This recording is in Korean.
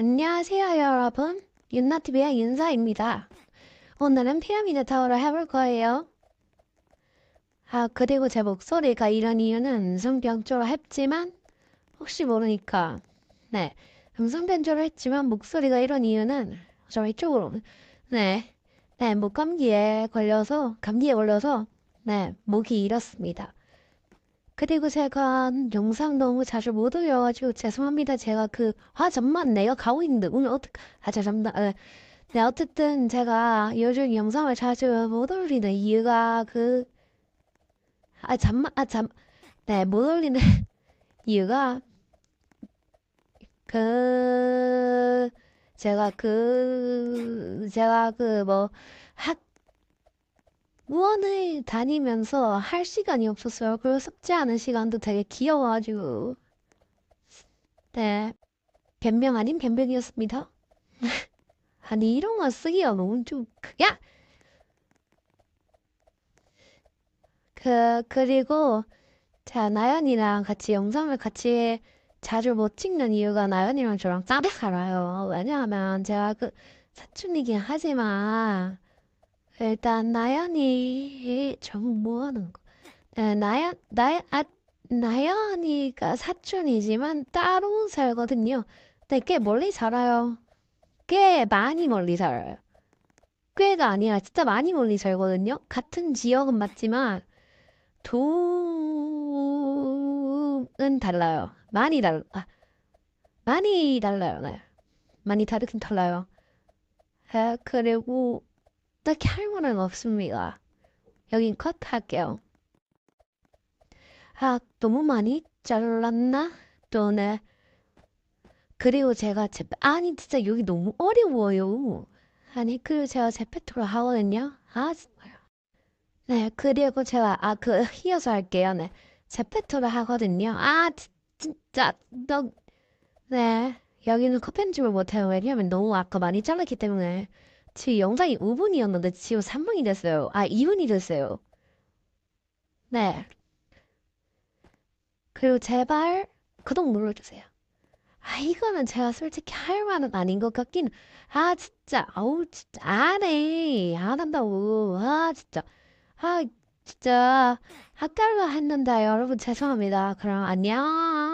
안녕하세요, 여러분. 윤나TV의 윤사입니다. 오늘은 피라미드 타워를 해볼 거예요. 아, 그리고 제 목소리가 이런 이유는 음성 변조를 했지만, 혹시 모르니까, 네. 음성 변조를 했지만, 목소리가 이런 이유는, 저 이쪽으로, 네. 네, 목 감기에 걸려서, 감기에 걸려서, 네, 목이 이렇습니다. 그리고 제가 영상 너무 자주 못 올려가지고 죄송합니다. 제가 그 화전만 내가 가고 있는데 오늘 어떡 아 죄송합니다. 네, 네 어쨌든 제가 요즘 영상을 자주 못 올리는 이유가 그 아 잠만 아 잠 네 못 올리는 이유가 그 제가 그 제가 그 뭐 학 원을 다니면서 할 시간이 없었어요. 그리고 숙제하는 시간도 되게 귀여워가지고 네 변명 아닌 변명이었습니다. 아니 이런 거 쓰기가 너무 좀 야! 그 그리고 자 나연이랑 같이 영상을 같이 자주 못 찍는 이유가 나연이랑 저랑 따로 살아요. 왜냐하면 제가 그 사춘이긴 하지만 일단 나연이 좀 뭐하는 거? 네, 나연 나연 아 나연이가 사촌이지만 따로 살거든요. 근데 꽤 멀리 살아요. 꽤 많이 멀리 살아요. 꽤가 아니라 진짜 많이 멀리 살거든요. 같은 지역은 맞지만 도는 달라요. 많이 달 아, 많이 달라요. 네. 많이 다르긴 달라요. 아, 그리고 딱히 할 말은 없습니다. 여긴 컷 할게요. 아, 너무 많이 잘랐나? 또, 네. 그리고 제가 제, 아니, 진짜 여기 너무 어려워요. 아니, 그리고 제가 제페토를 하거든요. 아, 정말. 네, 그리고 제가, 아, 그, 이어서 할게요. 네. 제페토를 하거든요. 아, 지- 진짜, 너, 네. 여기는 컷 편집을 못해요. 왜냐면 너무 아까 많이 잘랐기 때문에. 지금 영상이 5분이었는데 지금 3분이 됐어요. 아, 2분이 됐어요. 네. 그리고 제발 구독 눌러주세요. 아, 이거는 제가 솔직히 할 말은 아닌 것 같긴. 아, 진짜. 아우, 진짜. 안 해. 안 한다고. 아, 진짜. 아, 진짜. 아까로 했는데 여러분 죄송합니다. 그럼 안녕.